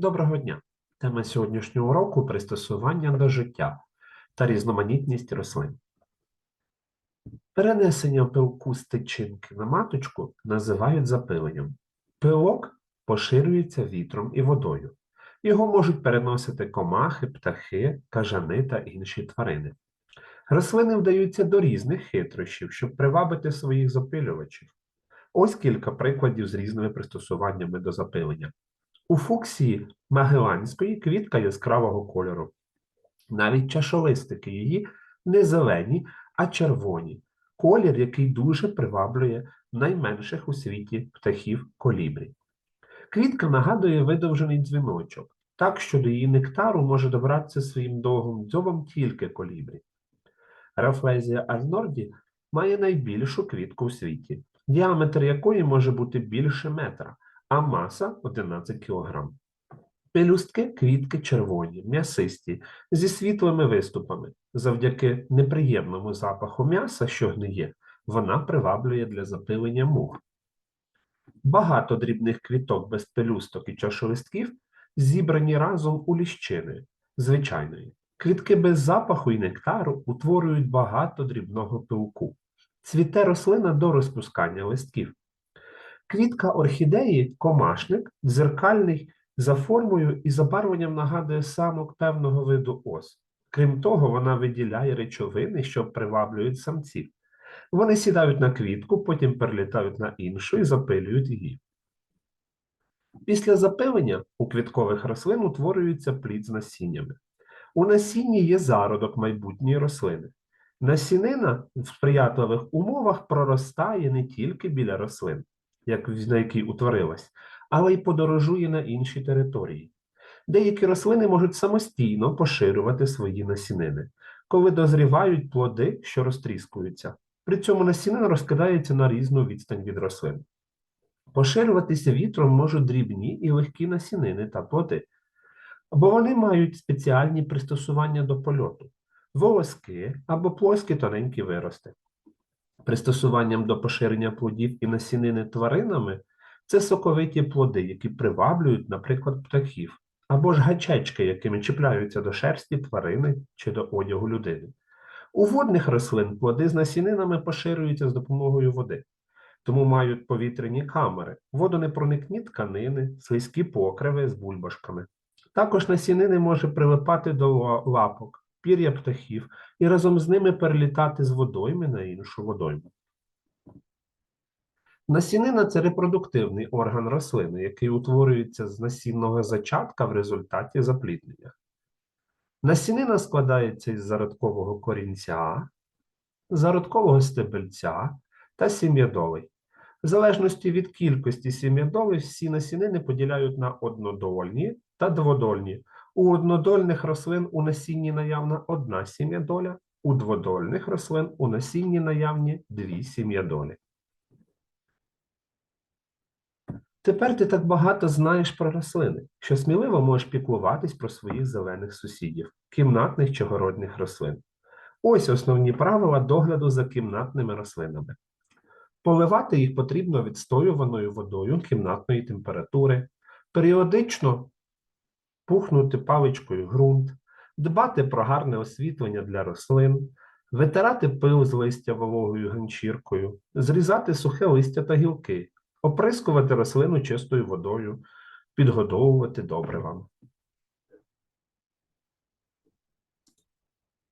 Доброго дня! Тема сьогоднішнього уроку пристосування до життя та різноманітність рослин. Перенесення пилку з тичинки на маточку називають запиленням. Пилок поширюється вітром і водою. Його можуть переносити комахи, птахи, кажани та інші тварини. Рослини вдаються до різних хитрощів, щоб привабити своїх запилювачів. Ось кілька прикладів з різними пристосуваннями до запилення. У фуксії магеланської квітка яскравого кольору. Навіть чашолистики її не зелені, а червоні. Колір, який дуже приваблює найменших у світі птахів колібрі. Квітка нагадує видовжений дзвіночок, так що до її нектару може добратися своїм довгим дзьобом тільки колібрі. Рафлезія арнорді має найбільшу квітку у світі, діаметр якої може бути більше метра, а маса 11 кг. Пелюстки квітки червоні, м'ясисті, зі світлими виступами. Завдяки неприємному запаху м'яса, що гниє, вона приваблює для запилення мух. Багато дрібних квіток без пелюсток і чашолистків зібрані разом у ліщини звичайної. Квітки без запаху і нектару утворюють багато дрібного пилку. Цвіте рослина до розпускання листків. Квітка орхідеї комашник, дзеркальний, за формою і забарвленням нагадує самок певного виду ос. Крім того, вона виділяє речовини, що приваблюють самців. Вони сідають на квітку, потім перелітають на іншу і запилюють її. Після запилення у квіткових рослин утворюється плід з насіннями. У насінні є зародок майбутньої рослини. Насінина в сприятливих умовах проростає не тільки біля рослин, як на якій утворилась, але й подорожує на інші території. Деякі рослини можуть самостійно поширювати свої насінини, коли дозрівають плоди, що розтріскуються. При цьому насінина розкидається на різну відстань від рослин. Поширюватися вітром можуть дрібні і легкі насінини та плоди, бо вони мають спеціальні пристосування до польоту, волоски або плоскі тоненькі вирости. Пристосуванням до поширення плодів і насінини тваринами це соковиті плоди, які приваблюють, наприклад, птахів, або ж гачечки, якими чіпляються до шерсті тварини чи до одягу людини. У водних рослин плоди з насінинами поширюються з допомогою води, тому мають повітряні камери, водонепроникні тканини, слизькі покриви з бульбашками. Також насінини може прилипати до лапок, пір'я птахів і разом з ними перелітати з водойми на іншу водойму. Насінина це репродуктивний орган рослини, який утворюється з насінного зачатка в результаті запліднення. Насінина складається із зародкового корінця, зародкового стебельця та сім'ядолей. В залежності від кількості сім'ядолей всі насінини поділяють на однодольні та дводольні. У однодольних рослин у насінні наявна одна сім'ядоля, у дводольних рослин у насінні наявні дві сім'ядолі. Тепер ти так багато знаєш про рослини, що сміливо можеш піклуватись про своїх зелених сусідів, кімнатних чи городних рослин. Ось основні правила догляду за кімнатними рослинами. Поливати їх потрібно відстоюваною водою кімнатної температури, періодично пухнути паличкою ґрунт, дбати про гарне освітлення для рослин, витирати пил з листя вологою ганчіркою, зрізати сухе листя та гілки, оприскувати рослину чистою водою, підгодовувати добривами.